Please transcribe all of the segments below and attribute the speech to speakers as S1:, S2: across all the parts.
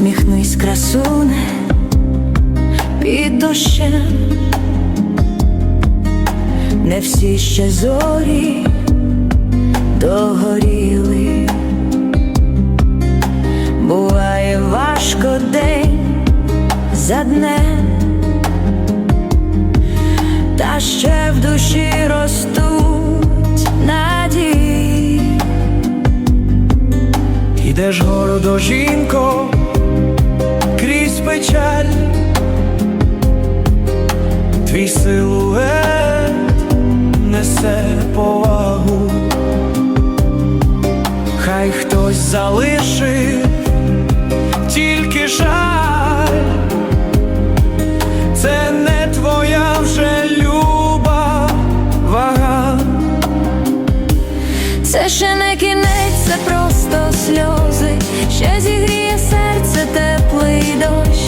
S1: Усміхнись, красуне, під дощем. Не всі ще зорі догоріли, буває важко день за днем, та ще в душі ростуть надії.
S2: Ідеш городо, жінко, крізь печаль, твій силует несе повагу, хай хтось залишив, тільки жаль, це не твоя вже люба вага.
S1: Це ще не кінець, це просто сльози, ще теплий дощ.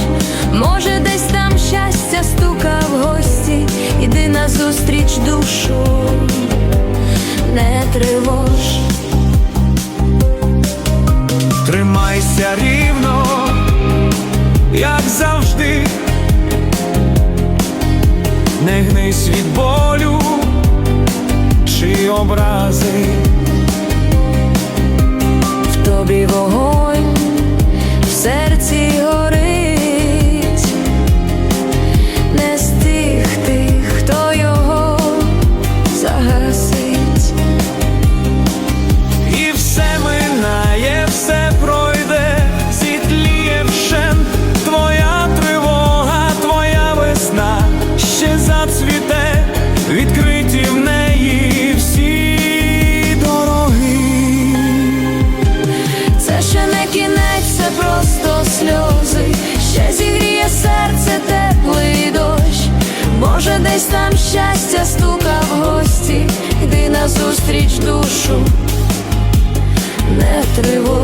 S1: Може, десь там щастя стука в гості, іди назустріч душу, не тривож.
S2: Тримайся рівно, як завжди, не гнись від болю чи образи,
S1: десь там щастя стука в гості, йди назустріч душу, не тривожи.